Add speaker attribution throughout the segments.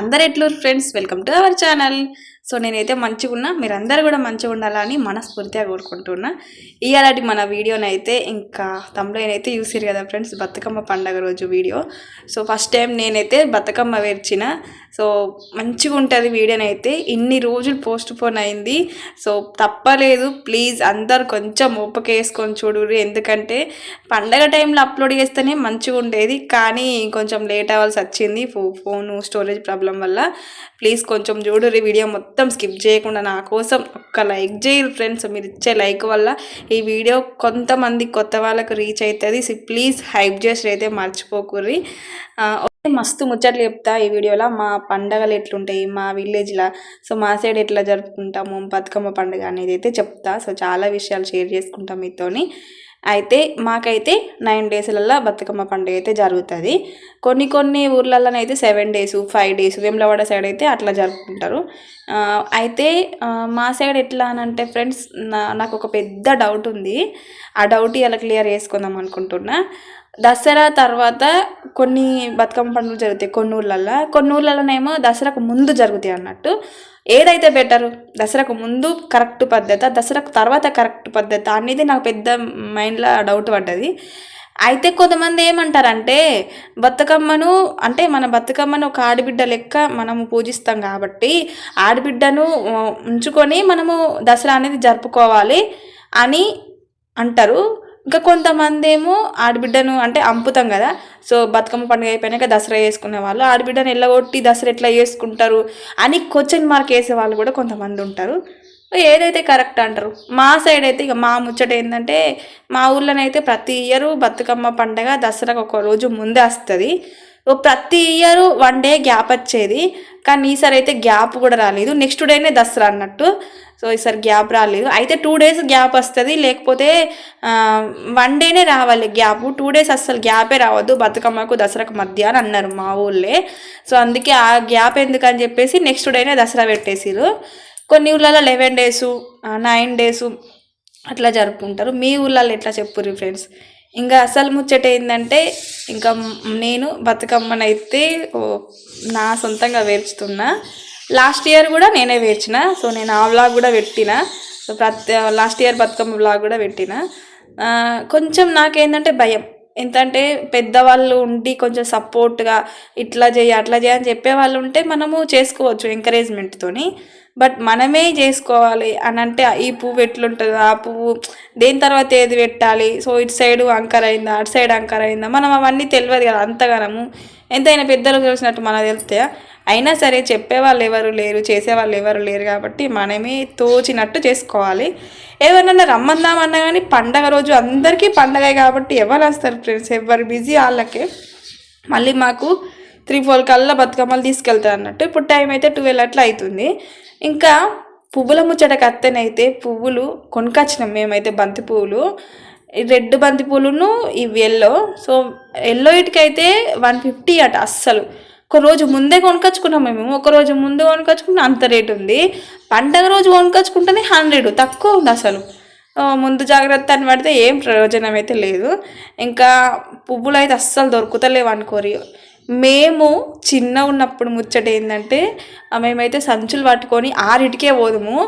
Speaker 1: అందరు ఎట్లు friends welcome to our channel. So నేనైతే మంచిగా ఉన్నా. మీరందరూ కూడా మంచిగా ఉండాలని మనస్ఫూర్తిగా కోరుకుంటున్నా. ఇలాంటి మన వీడియోనైతే ఇంకా తమ్ముడు అయితే చూసారు కదా ఫ్రెండ్స్ బతుకమ్మ పండగ రోజు వీడియో. సో ఫస్ట్ టైం నేనైతే బతుకమ్మ వేర్చిన సో మంచిగా ఉంటుంది వీడియోనైతే. ఇన్ని రోజులు పోస్ట్ పోన్ అయింది. సో తప్పలేదు. ప్లీజ్ అందరు కొంచెం ఓపికేసుకొని చూడు ఎందుకంటే పండగ టైంలో అప్లోడ్ చేస్తేనే మంచిగా ఉండేది. కానీ కొంచెం లేట్ అవ్వాల్సి వచ్చింది. ఫో ఫోను స్టోరేజ్ ప్రాబ్లం వల్ల. ప్లీజ్ కొంచెం చూడు వీడియో మొత్తం మొత్తం స్కిప్ చేయకుండా నా కోసం ఒక్క లైక్ చేయరు ఫ్రెండ్స్. మీరు ఇచ్చే లైక్ వల్ల ఈ వీడియో కొంతమంది కొత్త వాళ్ళకు రీచ్ అవుతుంది ప్లీజ్ హైప్ చేసి అయితే మర్చిపోకుర్రి ఓకే, మస్తు ముచ్చట్లు చెప్తా ఈ వీడియోలో. మా పండగలు ఎట్లుంటాయి? మా విలేజ్లో సో మా సైడ్ ఎట్లా జరుపుకుంటాము? బతుకమ్మ పండుగ అనేది అయితే చెప్తా. సో చాలా విషయాలు షేర్ చేసుకుంటాం మీతోని. అయితే మాకైతే నైన్ డేస్లలో బతుకమ్మ పండుగ అయితే జరుగుతుంది. కొన్ని కొన్ని ఊర్లలోనైతే seven days five days Vemulawada side అయితే అట్లా జరుపుకుంటారు. అయితే మా సైడ్ ఎట్లా అని అంటే ఫ్రెండ్స్ నా నాకు ఒక పెద్ద డౌట్ ఉంది. ఆ డౌట్ ఇలా క్లియర్ చేసుకుందాం అనుకుంటున్నా. దసరా తర్వాత కొన్ని బతుకమ్మ పండుగలు జరుగుతాయి కొన్ని ఊర్లల్లో. కొన్ని ఊర్లలోనేమో దసరాకు ముందు జరుగుతాయి అన్నట్టు. ఏదైతే బెటర్ దసరాకు ముందు కరెక్ట్ పద్ధత దసరాకు తర్వాత కరెక్ట్ పద్ధత అనేది నాకు పెద్ద మైండ్లో డౌట్ పడ్డది. అయితే కొంతమంది ఏమంటారంటే బతుకమ్మను అంటే మన బతుకమ్మను ఒక ఆడబిడ్డ లెక్క మనము పూజిస్తాం కాబట్టి ఆడబిడ్డను ఉంచుకొని మనము దసరా అనేది జరుపుకోవాలి అని అంటారు. ఇంకా కొంతమంది ఏమో ఆడబిడ్డను అంటే అంపుతాం కదా. సో బతుకమ్మ పండుగ అయిపోయినాక దసరా చేసుకునే వాళ్ళు ఆడబిడ్డను ఎల్లగొట్టి దసరా ఎట్లా చేసుకుంటారు అని క్వశ్చన్ మార్క్ వేసే వాళ్ళు కూడా కొంతమంది ఉంటారు. ఏదైతే కరెక్ట్ అంటారు. మా సైడ్ అయితే ఇక మా ముచ్చట ఏంటంటే మా ఊర్లోనైతే ప్రతి ఇయర్ బతుకమ్మ పండగ దసరాకు ఒక రోజు ముందే వస్తుంది. ప్రతి ఇయర్ వన్ డే గ్యాప్ వచ్చేది. కానీ ఈసారి అయితే గ్యాప్ కూడా రాలేదు. నెక్స్ట్ డేనే దసరా అన్నట్టు. సో ఈసారి గ్యాప్ రాలేదు. అయితే టూ డేస్ గ్యాప్ వస్తుంది. లేకపోతే వన్ డేనే రావాలి గ్యాప్. టూ డేస్ అస్సలు గ్యాపే రావద్దు. బతుకమ్మకు దసరాకు మధ్య అని అన్నారు మా ఊళ్ళే. సో అందుకే ఆ గ్యాప్ ఎందుకని చెప్పేసి నెక్స్ట్ డేనే దసరా పెట్టేసిరు కొన్ని ఊళ్ళలో లెవెన్ డేసు నైన్ డేసు అట్లా జరుపుకుంటారు. మీ ఊళ్ళలో ఎట్లా చెప్పుర్రి ఫ్రెండ్స్? ఇంకా అసలు ముచ్చట ఏంటంటే ఇంకా నేను బతుకమ్మనైతే ఓ, నా సొంతంగా వేర్చుతున్నా. లాస్ట్ ఇయర్ కూడా నేనే వేర్చిన. సో నేను ఆ వ్లాగ్ కూడా పెట్టిన. సో ప్రతి లాస్ట్ ఇయర్ బతుకమ్మ వ్లాగ్ కూడా పెట్టిన. కొంచెం నాకేంటంటే భయం. ఎంతంటే పెద్దవాళ్ళు ఉండి కొంచెం సపోర్ట్గా ఇట్లా చేయి అట్లా చేయి అని చెప్పే వాళ్ళు ఉంటే మనము చేసుకోవచ్చు ఎంకరేజ్మెంట్తోని బట్ మనమే చేసుకోవాలి అని అంటే ఈ పువ్వు ఎట్లుంటుంది ఆ పువ్వు దేని తర్వాత ఏది పెట్టాలి? సో ఇటు సైడ్ అంకర్ అయిందా అటు సైడ్ అంకర్ అయిందా మనం అవన్నీ తెలియదు కదా అంతగానము. ఎంతైనా పెద్దలు తెలిసినట్టు మనకు తెలిస్తే అయినా సరే చెప్పేవాళ్ళు ఎవరు లేరు చేసేవాళ్ళు ఎవరు లేరు కాబట్టి మనమే తోచినట్టు చేసుకోవాలి. ఎవరినన్నా రమ్మందామన్నా కానీ పండగ రోజు అందరికీ పండగ కాబట్టి ఎవరు వస్తారు ఫ్రెండ్స్ ఎవరు బిజీ వాళ్ళకే. మళ్ళీ మాకు త్రీ ఫోర్ కల్లా బతుకమ్మలు తీసుకెళ్తా అన్నట్టు. ఇప్పుడు టైం అయితే ట్వెల్వ్ అట్లా అవుతుంది ఇంకా పువ్వుల ముచ్చటకు అత్తనైతే పువ్వులు కొనుకొచ్చినాం మేమైతే బంతి పువ్వులు. రెడ్ బంతి పూలును ఇవి ఎల్లో సో ఎల్లో ఇటుకైతే వన్ ఫిఫ్టీ అట అస్సలు. ఒక రోజు ముందే కొనుకొచ్చుకున్నాం మేము. ఒక రోజు ముందు కొనుకొచ్చుకుంటే అంత రేటు ఉంది. పండగ రోజు కొనుకొచ్చుకుంటేనే హండ్రెడ్. తక్కువ ఉంది అసలు. ముందు జాగ్రత్త అని పడితే ఏం ప్రయోజనం అయితే లేదు. ఇంకా పువ్వులు అయితే అస్సలు దొరుకుతలేవు అనుకోరి. మేము చిన్న ఉన్నప్పుడు ముచ్చట ఏంటంటే మేమైతే సంచులు పట్టుకొని ఆరింటికే పోదాము.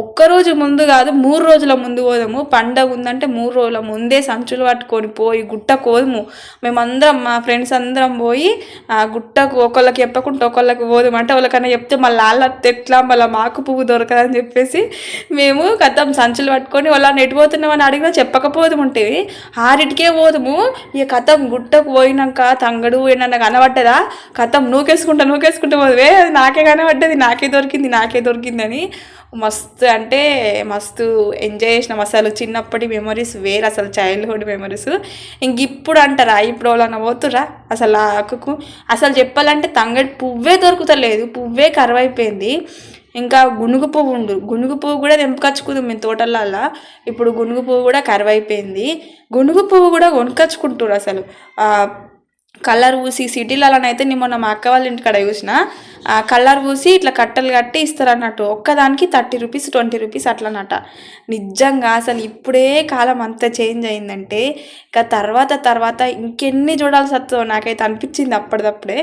Speaker 1: ఒక్కరోజు ముందు కాదు మూడు రోజుల ముందు పోదాము. పండగ ఉందంటే మూడు రోజుల ముందే సంచులు పట్టుకొని పోయి గుట్ట కోదము. మేమందరం మా ఫ్రెండ్స్ అందరం పోయి ఆ గుట్టకు ఒకళ్ళకి చెప్పకుండా ఒకళ్ళకి పోదాం అంటే వాళ్ళకన్నా చెప్తే మళ్ళీ వాళ్ళ ఎట్లా మళ్ళీ మాకు పువ్వు దొరకదని చెప్పేసి మేము కథం సంచులు పట్టుకొని వాళ్ళ నెట్ పోతున్నామని అడిగినా చెప్పకపోదు ఉంటే ఆరింటికే పోదుము. ఇక కథం గుట్టకు పోయినాక తంగడు ఏమన్నా పట్టదా కథం నూకేసుకుంటా నూకేసుకుంటా పోదువే అది నాకే కనబడ్డది నాకే దొరికింది నాకే దొరికిందని మస్తు అంటే మస్తు ఎంజాయ్ చేసినాం. అసలు చిన్నప్పటి మెమరీస్ వేరు అసలు చైల్డ్హుడ్ మెమరీస్ ఇంక ఇప్పుడు అంటారా? ఇప్పుడు వాళ్ళన్న పోతురా అసలు ఆకుకు అసలు చెప్పాలంటే తంగడి పువ్వే దొరుకుతలేదు పువ్వే కరువైపోయింది. ఇంకా గునుగు పువ్వు ఉండు గునుగు పువ్వు కూడా తెంపుకొచ్చుకుందాం మేము తోటలల్లో. ఇప్పుడు గునుగు పువ్వు కూడా కరువైపోయింది. గునుగు పువ్వు కూడా కొనుకొచ్చుకుంటారు అసలు. కలర్ పూసి సిటీలలోనైతే నేను మొన్న మా అక్క వాళ్ళ ఇంటికాడ చూసిన ఆ కలర్ పూసి ఇట్లా కట్టలు కట్టి ఇస్తారు అన్నట్టు ఒక్కదానికి థర్టీ రూపీస్ ట్వంటీ రూపీస్ అట్లనట. నిజంగా అసలు ఇప్పుడే కాలం అంత చేంజ్ అయిందంటే ఇంకా తర్వాత తర్వాత ఇంకెన్ని చూడాల్సి వస్తుందో నాకైతే అనిపించింది అప్పటిదప్పుడే.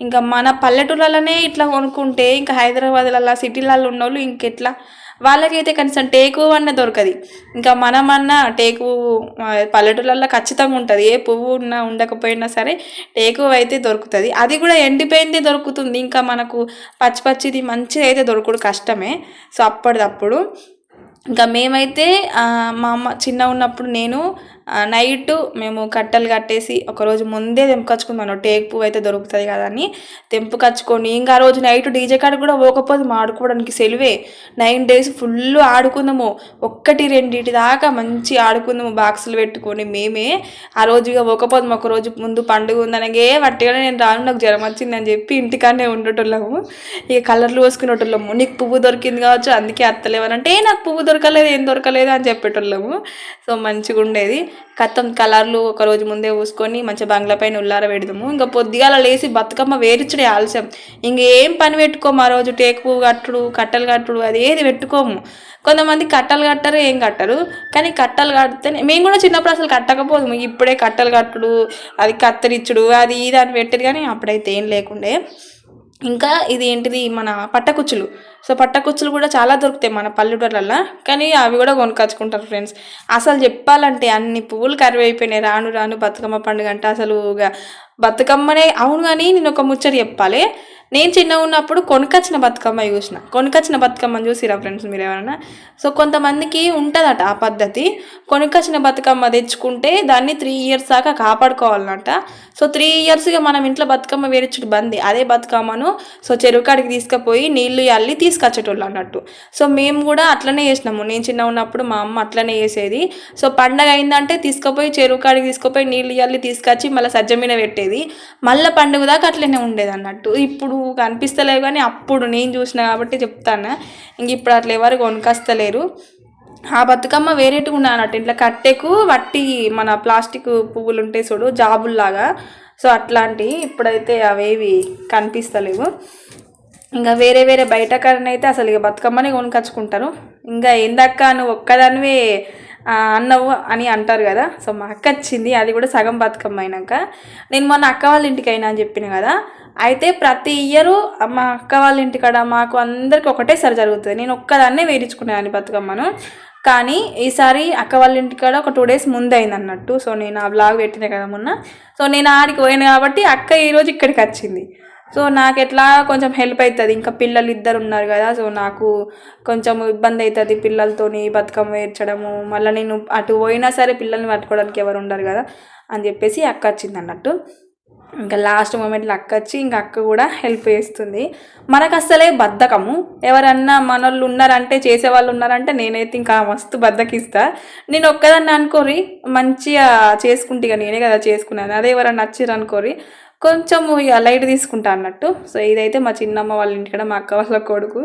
Speaker 1: ఇంకా మన పల్లెటూళ్ళలోనే ఇట్లా కొనుక్కుంటే ఇంకా హైదరాబాద్లలో సిటీలలో ఉన్నోళ్ళు ఇంకెట్లా వాళ్ళకైతే కనీసం టేకు అన్న దొరకదు. ఇంకా మనమన్నా టేకు పల్లెటూళ్ళల్లో ఖచ్చితంగా ఉంటుంది. ఏ పువ్వు ఉన్నా ఉండకపోయినా సరే టేకు అయితే దొరుకుతుంది. అది కూడా ఎండిపోయింది దొరుకుతుంది. ఇంకా మనకు పచ్చి పచ్చిది మంచిది అయితే దొరకడు కష్టమే. సో అప్పటిదప్పుడు. ఇంకా మేమైతే మా అమ్మ చిన్న ఉన్నప్పుడు నేను నైట్ మేము కట్టెలు కట్టేసి ఒకరోజు ముందే తెంపుకొచ్చుకున్నాను టేక్ పువ్వు అయితే దొరుకుతుంది కదా అని తెంపుకొచ్చుకొని ఇంకా ఆ రోజు నైట్ డీజే కాడ కూడా పోకపోతే మా ఆడుకోవడానికి సెలవే. నైన్ డేస్ ఫుల్ ఆడుకుందాము. ఒక్కటి రెండింటి దాకా మంచి ఆడుకుందాము బాక్సులు పెట్టుకొని మేమే. ఆ రోజు ఇక పోకపోతే ఒక రోజు ముందు పండుగ ఉందనగే వట్టిగానే నేను రాను. నాకు జ్వరం వచ్చిందని చెప్పి ఇంటికాడనే ఉండేటోళ్ళము. ఇక కలర్లు పోసుకునేటోళ్ళము. నీకు పువ్వు దొరికింది కావచ్చు అందుకే అత్తలేవనంటే అంటే నాకు పువ్వు దొరకలేదు ఏం దొరకలేదు అని చెప్పేటోళ్ళము. సో మంచిగా ఉండేది కత్తం కలర్లు ఒక రోజు ముందే పూసుకొని మంచిగా బంగ్లా పైన ఉల్లార పెడదాము. ఇంకా పొద్దుగాల లేసి బతుకమ్మ వేరిచ్చుడే ఆలస్యం. ఇంకేం పని పెట్టుకోము ఆ రోజు? టేకు కట్టుడు కట్టెలు కట్టుడు అది ఏది పెట్టుకోము. కొంతమంది కట్టలు కట్టరు ఏం కట్టరు. కానీ కట్టలు కడితేనే మేము కూడా చిన్నప్పుడు అసలు కట్టకపోదు ఇప్పుడే కట్టలు కట్టుడు అది కత్తిరించుడు అది ఇది అని పెట్టారు కానీ అప్పుడైతే ఏం లేకుండే. ఇంకా ఇది ఏంటిది మన పట్టకుచ్చులు. సో పట్టకుచ్చులు కూడా చాలా దొరుకుతాయి మన పల్లెటూర్లలో కానీ అవి కూడా కొనుకొచ్చుకుంటారు ఫ్రెండ్స్. అసలు చెప్పాలంటే అన్ని పువ్వులు కరువు అయిపోయినాయి రాను రాను బతుకమ్మ పండుగ అంటే అసలు బతుకమ్మనే అవును కానీ నేను ఒక ముచ్చట చెప్పాలి. నేను చిన్న ఉన్నప్పుడు కొనుకొచ్చిన బతుకమ్మ చూసిన. కొనుకొచ్చిన బతుకమ్మని చూసిరా ఫ్రెండ్స్ మీరు ఎవరైనా? సో కొంతమందికి ఉంటుందట ఆ పద్ధతి. కొనుకొచ్చిన బతుకమ్మ తెచ్చుకుంటే దాన్ని త్రీ ఇయర్స్ దాకా కాపాడుకోవాలన్నట సో త్రీ ఇయర్స్గా మనం ఇంట్లో బతుకమ్మ వేరించుడు బంది. అదే బతుకమ్మను సో చెరువు కాడికి తీసుకుపోయి నీళ్ళు అల్లి తీసుకొచ్చేటోళ్ళు అన్నట్టు. సో మేము కూడా అట్లనే చేసినాము. నేను చిన్న ఉన్నప్పుడు మా అమ్మ అట్లనే చేసేది. సో పండగ అయిందంటే తీసుకుపోయి చెరువు కాడికి తీసుకుపోయి నీళ్ళు అల్లి తీసుకొచ్చి మళ్ళీ సజ్జ మీద పెట్టేది. మళ్ళీ పండుగ దాకా అట్లనే ఉండేది అన్నట్టు. ఇప్పుడు నువ్వు కనిపిస్తలేవు కానీ అప్పుడు నేను చూసిన కాబట్టి చెప్తాను. ఇంక ఇప్పుడు అట్లా ఎవరు కొనుకొస్తలేరు. ఆ బతుకమ్మ వేరేట్టుగా ఉండే అన్నట్టు ఇట్లా కట్టెకు వట్టి మన ప్లాస్టిక్ పువ్వులు ఉంటాయి చూడు జాబుల్లాగా. సో అట్లాంటివి ఇప్పుడైతే అవేవి కనిపిస్తలేవు. ఇంకా వేరే వేరే బయట కాడన అయితే అసలు ఇక బతుకమ్మని కొనుకొచ్చుకుంటారు. ఇంకా ఏందక్క నువ్వు ఒక్కదానివే అన్నవు అని అంటారు కదా. సో మా అక్క వచ్చింది అది కూడా సగం బతుకమ్మ అయినాక. నేను మొన్న అక్క వాళ్ళ ఇంటికి అయినా అని చెప్పిన కదా. అయితే ప్రతి ఇయరు మా అక్క వాళ్ళ ఇంటికాడ మాకు అందరికి ఒకటేసారి జరుగుతుంది. నేను ఒక్కదాన్నే వేయించుకునేదాన్ని బతుకమ్మను. కానీ ఈసారి అక్క వాళ్ళ ఇంటికాడ ఒక టూ డేస్ ముందైంది అన్నట్టు. సో నేను ఆ బ్లాగ్ పెట్టిన కదా మొన్న. సో నేను ఆడికి పోయాను కాబట్టి అక్క ఈరోజు ఇక్కడికి వచ్చింది. సో నాకు ఎట్లా కొంచెం హెల్ప్ అవుతుంది ఇంకా పిల్లలు ఇద్దరు ఉన్నారు కదా. సో నాకు కొంచెం ఇబ్బంది అవుతుంది పిల్లలతోని బతుకమ్మ వేర్చడము మళ్ళీ నేను అటు పోయినా సరే పిల్లల్ని పట్టుకోవడానికి ఎవరు ఉండరు కదా అని చెప్పేసి అక్క వచ్చింది అన్నట్టు. ఇంకా లాస్ట్ మూమెంట్లో అక్క వచ్చి ఇంకా అక్క కూడా హెల్ప్ చేస్తుంది. మనకు అస్సలే బద్ధకము. ఎవరన్నా మనోళ్ళు ఉన్నారంటే చేసేవాళ్ళు ఉన్నారంటే నేనైతే ఇంకా మస్తు బద్దకిస్తా. నేను ఒక్కదాన్ని అనుకోరి మంచిగా చేసుకుంటే ఇక నేనే కదా చేసుకున్నాను అదే ఎవరన్నా నచ్చిర్రు అనుకోరి కొంచెం ఇక లైట్ తీసుకుంటా అన్నట్టు. సో ఇదైతే మా చిన్నమ్మ వాళ్ళ ఇంటికాడ మా అక్క వాళ్ళ కొడుకు.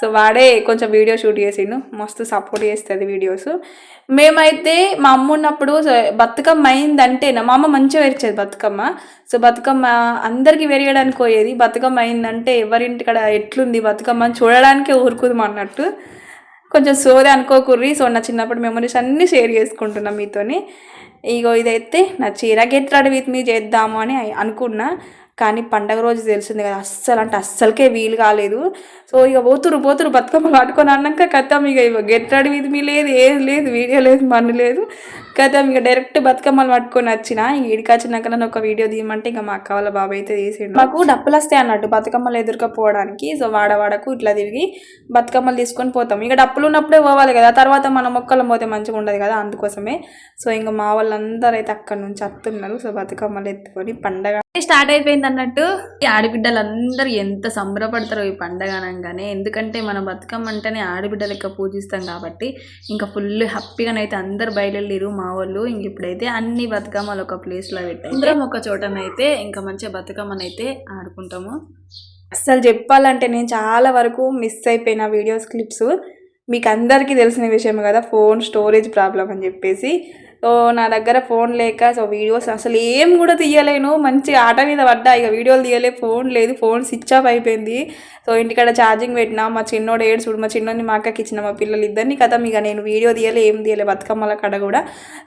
Speaker 1: సో వాడే కొంచెం వీడియో షూట్ చేసిండు. మస్తు సపోర్ట్ చేస్తుంది వీడియోస్. మేమైతే మా అమ్మ ఉన్నప్పుడు సో బతుకమ్మ అయిందంటే మా అమ్మ మంచిగా వేర్చేది బతుకమ్మ. సో బతుకమ్మ అందరికీ వెరగడానికి పోయేది బతుకమ్మ అయిందంటే ఎవరింటికాడ ఎట్లుంది బతుకమ్మ అని చూడడానికే ఊరుకుందాం అన్నట్టు. కొంచెం సోది అనుకోకుర్రి సో నా చిన్నప్పుడు మెమరీస్ అన్నీ షేర్ చేసుకుంటున్నాం మీతోని. ఇగో ఇదైతే నా చీర. గెట్ రెడీ విత్ మీ చేద్దాము అని అనుకున్నా. కానీ పండగ రోజు తెలిసింది కదా అస్సలు అంటే అస్సలకే వీలు కాలేదు. సో ఇక పోతురు పోతురు బతుకమ్మ పట్టుకొని అన్నాక కథం ఇక ఇక విధి మీ లేదు ఏం లేదు వీడియో లేదు మన లేదు. కథం ఇక డైరెక్ట్ బతుకమ్మలు పట్టుకొని వచ్చిన ఈడికి వచ్చినాక నన్ను ఒక వీడియో తీయమంటే ఇంకా మా అక్క వాళ్ళ బాబాయ్ అయితే తీసిండు. మాకు డప్పులు వస్తాయి అన్నట్టు బతుకమ్మలు ఎదుర్కపోవడానికి. సో వాడవాడకు ఇట్లా తిరిగి బతుకమ్మలు తీసుకొని పోతాం. ఇక డప్పులు ఉన్నప్పుడే పోవాలి కదా. తర్వాత మన మొక్కలు పోతే మంచిగా ఉండదు కదా అందుకోసమే. సో ఇంకా మా వాళ్ళందరూ అయితే అక్కడ నుంచి వస్తున్నారు సో బతుకమ్మలు ఎత్తుకొని పండగ స్టార్ట్ అయిపోయింది అన్నట్టు. ఈ ఆడబిడ్డలందరూ ఎంత సంబరపడతారో ఈ పండగ అనగానే. ఎందుకంటే మన బతుకమ్మ అంటేనే ఆడబిడ్డ లెక్క పూజిస్తాం కాబట్టి. ఇంకా ఫుల్ హ్యాపీగానైతే అందరు బయలుదేరు మా వాళ్ళు ఇంక ఇప్పుడైతే అన్ని బతుకమ్మలు ఒక ప్లేస్లో పెట్టాయి అందరం ఒక చోటనైతే ఇంకా మంచిగా బతుకమ్మనైతే ఆడుకుంటాము. అస్సలు చెప్పాలంటే నేను చాలా వరకు మిస్ అయిపోయిన వీడియోస్ క్లిప్స్ మీకు అందరికీ తెలిసిన విషయం కదా ఫోన్ స్టోరేజ్ ప్రాబ్లం అని చెప్పేసి. సో నా దగ్గర ఫోన్ లేక సో వీడియోస్ అసలు ఏం కూడా తీయలేను. మంచి ఆట మీద పడ్డా ఇక వీడియోలు తీయలే ఫోన్ లేదు ఫోన్ స్విచ్ ఆఫ్ అయిపోయింది. సో ఇంటికాడ ఛార్జింగ్ పెట్టినా మా చిన్నోడు ఏడు చూడు మా చిన్నోడిని మా అక్కకి ఇచ్చిన మా పిల్లలు ఇద్దరిని కదా ఇక నేను వీడియో తీయలే ఏం తీయలే బతుకమ్మల కాడ కూడా.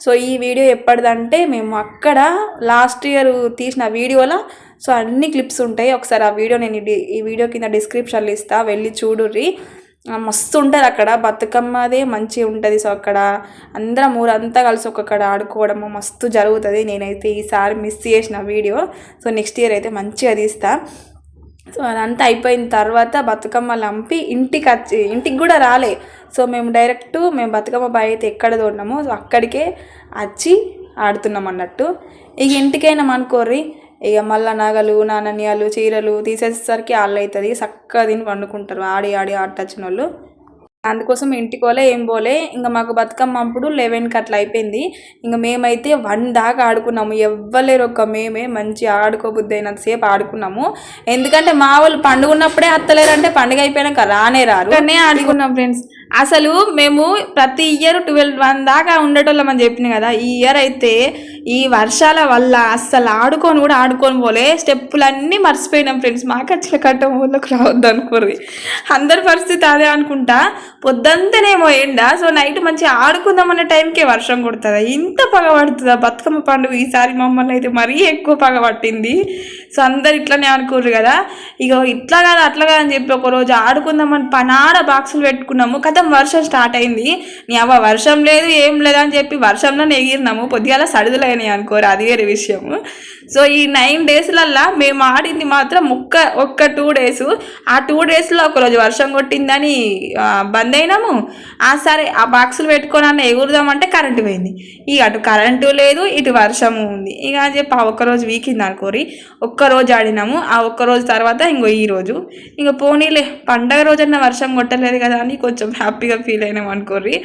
Speaker 1: సో ఈ వీడియో ఎప్పటిదంటే మేము అక్కడ లాస్ట్ ఇయర్ తీసిన వీడియోలో సో అన్ని క్లిప్స్ ఉంటాయి. ఒకసారి ఆ వీడియో నేను ఈ వీడియో కింద డిస్క్రిప్షన్లో ఇస్తా వెళ్ళి చూడుర్రి. మస్తు ఉంటుంది అక్కడ. బతుకమ్మదే మంచిగా ఉంటుంది. సో అక్కడ అందరం ఊరంతా కలిసి ఒక్కడ ఆడుకోవడము మస్తు జరుగుతుంది. నేనైతే ఈసారి మిస్ చేసిన వీడియో. సో నెక్స్ట్ ఇయర్ అయితే మంచిగా తీస్తా. సో అదంతా అయిపోయిన తర్వాత బతుకమ్మ లంపి ఇంటికి వచ్చి ఇంటికి కూడా రాలే. సో మేము డైరెక్ట్ మేము బతుకమ్మ బాయ్ అయితే ఎక్కడ తోడినామో సో అక్కడికే వచ్చి ఆడుతున్నాం అన్నట్టు. ఇక ఇంటికైనా అనుకోర్రి. ఇక మల్ల నగలు నాణ్యాలు చీరలు తీసేసరికి వాళ్ళు అవుతుంది చక్కగా తిని పండుకుంటారు. ఆడి ఆడి ఆటొచ్చిన వాళ్ళు అందుకోసం ఇంటికి పోలే ఏం పోలే. ఇంకా మాకు బతుకమ్మ అప్పుడు లెవెన్కి అట్లా అయిపోయింది. ఇంకా మేమైతే వన్ దాకా ఆడుకున్నాము. ఎవ్వలేరు ఒక్క మేమే. మంచి ఆడుకోబుద్ది అయినంతసేపు ఆడుకున్నాము. ఎందుకంటే మా వాళ్ళు పండుగ ఉన్నప్పుడే అత్తలేరంటే పండుగ అయిపోయాక రానే రారు. కానీ ఆడుకున్నాం ఫ్రెండ్స్. అసలు మేము ప్రతి ఇయర్ ట్వెల్వ్ వన్ దాకా ఉండేటోళ్ళం అని చెప్పిన కదా. ఈ ఇయర్ అయితే ఈ వర్షాల వల్ల అస్సలు ఆడుకొని కూడా ఆడుకొని పోలే. స్టెప్పులన్నీ మర్చిపోయినాం ఫ్రెండ్స్. మాకు వచ్చిన కట్టం ఊళ్ళోకి రావద్దు అనుకోరు అందరి పరిస్థితి అదే అనుకుంటా. పొద్దంతనేమో ఎండ. సో నైట్ మంచిగా ఆడుకుందాం అనే టైంకే వర్షం కొడుతుందా? ఇంత పగ పడుతుందా? బతుకమ్మ పండుగ ఈసారి మమ్మల్ని అయితే మరీ ఎక్కువ పగ పట్టింది. సో అందరు ఇట్లనే అనుకోరు కదా. ఇక ఇట్లా కాదు అట్లా కాదు అని చెప్పి ఒక రోజు ఆడుకుందామని పనాడ బాక్సులు పెట్టుకున్నాము. కథం వర్షం స్టార్ట్ అయింది. నీ అవ్వ వర్షం లేదు ఏం లేదు అని చెప్పి వర్షంలో ఎగిరినాము. పొద్దుగాల సడుదలైనాయి అనుకోరు. అది వేరే విషయము. సో ఈ నైన్ డేస్లల్లా మేము ఆడింది మాత్రం ఒక్క ఒక్క టూ డేస్. ఆ టూ డేస్లో ఒకరోజు వర్షం కొట్టిందని బంద్ అయినాము. ఆ సరే ఆ బాక్సులు పెట్టుకొని అన్న ఎగురుదామంటే కరెంటు పోయింది. ఇక అటు కరెంటు లేదు ఇటు వర్షము ఉంది. ఇక అని చెప్పి ఆ ఒక్కరోజు వీకింది అనుకోరి ఒక్కరోజు ఆడినాము. ఆ ఒక్కరోజు తర్వాత ఇంకో ఈ రోజు. ఇంక పోనీలే పండగ రోజన్నా వర్షం కొట్టలేదు కదా అని కొంచెం హ్యాపీగా ఫీల్ అయినాం అనుకోర్రి.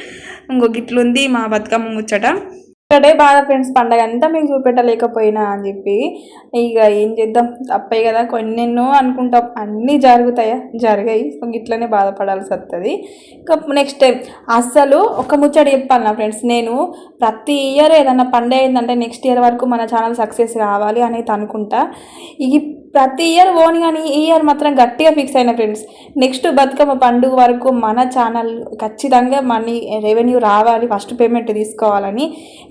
Speaker 1: ఇంకో గిట్లుంది మా బతుకమ్మ ముచ్చట. ఇక్కడే బాధ ఫ్రెండ్స్ పండగ అంతా మేము చూపెట్టలేకపోయినా అని చెప్పి ఇక ఏం చేద్దాం? తప్పే కదా కొన్నెన్నో అనుకుంటాం. అన్నీ జరుగుతాయా? జరిగాయి. ఇట్లనే బాధపడాల్సి వస్తుంది ఇంకా నెక్స్ట్ టైం. అస్సలు ఒక ముచ్చట చెప్పాలి నా ఫ్రెండ్స్. నేను ప్రతి ఇయర్ ఏదన్నా పండగ అయిందంటే నెక్స్ట్ ఇయర్ వరకు మన ఛానల్ సక్సెస్ కావాలి అనేది అనుకుంటా ఈ ప్రతి ఇయర్ ఓన్ కానీ ఈ ఇయర్ మాత్రం గట్టిగా ఫిక్స్ అయిన ఫ్రెండ్స్ నెక్స్ట్ బతుకమ్మ పండుగ వరకు మన ఛానల్ ఖచ్చితంగా మనీ రెవెన్యూ రావాలి ఫస్ట్ పేమెంట్ తీసుకోవాలని.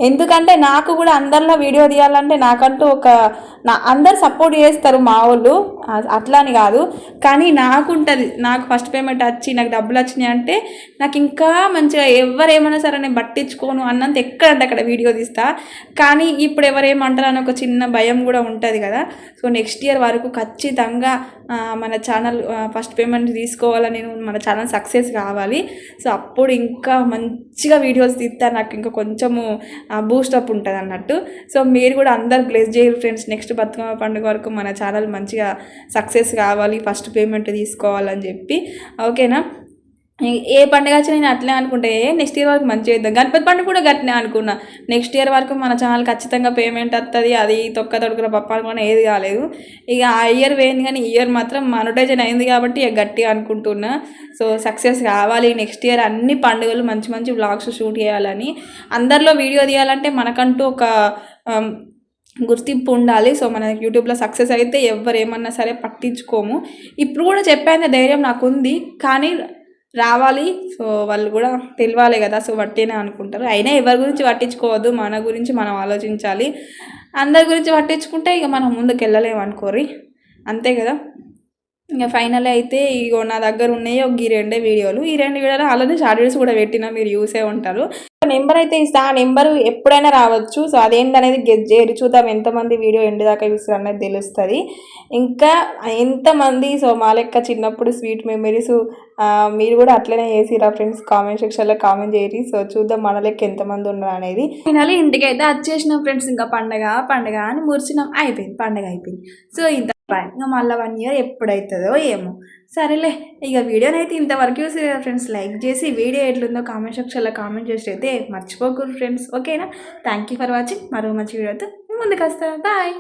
Speaker 1: ఎందుకంటే నాకు కూడా అందరిలో వీడియో తీయాలంటే నాకంటూ ఒక నా అందరు సపోర్ట్ చేస్తారు మా వాళ్ళు. అట్లా అని కాదు. కానీ నాకు ఉంటుంది నాకు ఫస్ట్ పేమెంట్ వచ్చి నాకు డబ్బులు వచ్చినాయి అంటే నాకు ఇంకా మంచిగా ఎవరు సరే నేను పట్టించుకోను అన్నంత ఎక్కడంటే అక్కడ వీడియో తీస్తా. కానీ ఇప్పుడు ఎవరేమంటారు అని ఒక చిన్న భయం కూడా ఉంటుంది కదా. సో నెక్స్ట్ ఇయర్ వరకు ఖచ్చితంగా మన ఛానల్ ఫస్ట్ పేమెంట్ తీసుకోవాలని నేను మన ఛానల్ సక్సెస్ కావాలి. సో అప్పుడు ఇంకా మంచిగా వీడియోస్ తీస్తే నాకు ఇంకా కొంచెము బూస్టప్ ఉంటుంది అన్నట్టు. సో మీరు కూడా అందరు ప్లేస్ చేయరు ఫ్రెండ్స్. నెక్స్ట్ బతుకమ్మ పండుగ వరకు మన ఛానల్ మంచిగా సక్సెస్ కావాలి ఫస్ట్ పేమెంట్ తీసుకోవాలని చెప్పి. ఓకేనా? ఏ- పండుగ వచ్చినా నేను అట్లే అనుకుంటే నెక్స్ట్ ఇయర్ వరకు మంచిగా చేద్దాం గణపతి పండుగ కూడా గట్టినే అనుకున్నా. నెక్స్ట్ ఇయర్ వరకు మన ఛానల్ ఖచ్చితంగా పేమెంట్ వస్తుంది అది తొక్క తొడుకుల పప్ప అనుకున్నా ఏది కాలేదు. ఇక ఆ ఇయర్ పోయింది కానీ ఈ ఇయర్ మాత్రం మానిటైజన్ అయింది కాబట్టి ఇక గట్టిగా అనుకుంటున్నా. సో సక్సెస్ కావాలి. నెక్స్ట్ ఇయర్ అన్ని పండుగలు మంచి మంచి వ్లాగ్స్ షూట్ చేయాలని. అందరిలో వీడియో తీయాలంటే మనకంటూ ఒక um, గుర్తింపు ఉండాలి. సో మన యూట్యూబ్లో సక్సెస్ అయితే ఎవరు ఏమన్నా సరే పట్టించుకోము. ఇప్పుడు కూడా చెప్పాను ధైర్యం నాకు ఉంది కానీ రావాలి. సో వాళ్ళు కూడా తెలియాలి కదా సో వట్టేనే అనుకుంటారు. అయినా ఎవరి గురించి పట్టించుకోవద్దు మన గురించి మనం ఆలోచించాలి. అందరి గురించి పట్టించుకుంటే ఇక మనం ముందుకు వెళ్ళలేము అనుకోరి అంతే కదా? ఇంకా ఫైనల్ అయితే ఇగో నా దగ్గర ఉన్నాయి ఒక ఈ రెండే వీడియోలు. ఈ రెండు వీడియోలు అలానే షార్ట్ వీడియోస్ కూడా పెట్టినా మీరు చూసే ఉంటారు. నెంబర్ అయితే ఇస్తా. ఆ నెంబర్ ఎప్పుడైనా రావచ్చు. సో అదేంటనేది గెస్ చేయరు చూద్దాం. ఎంతమంది వీడియో ఎండు దాకా చూస్తారు అనేది తెలుస్తుంది. ఇంకా ఎంతమంది సో మా లెక్క చిన్నప్పుడు స్వీట్ మెమరీస్ మీరు కూడా అట్లనే చేసిరా ఫ్రెండ్స్ కామెంట్ సెక్షన్లో కామెంట్ చేయరు. సో చూద్దాం మన లెక్క ఎంతమంది ఉన్నారు అనేది. ఫైనల్ ఇంటికి అయితే వచ్చేసినాం ఫ్రెండ్స్ ఇంకా పండగ పండగ అని మురిసినాం. అయిపోయింది పండగ అయిపోయింది. సో ఇంత ఇంకా మళ్ళీ వన్ ఇయర్ ఎప్పుడవుతుందో ఏమో. సరేలే ఇక వీడియోని అయితే ఇంతవరకు చూసి ఫ్రెండ్స్ లైక్ చేసి వీడియో ఎట్లుందో కామెంట్ సెక్షన్లో కామెంట్ చేసి అయితే మర్చిపోకూడదు ఫ్రెండ్స్. ఓకేనా? థ్యాంక్ యూ ఫర్ వాచింగ్ మరో మంచి వీడియోతో ముందుకు వస్తారా బాయ్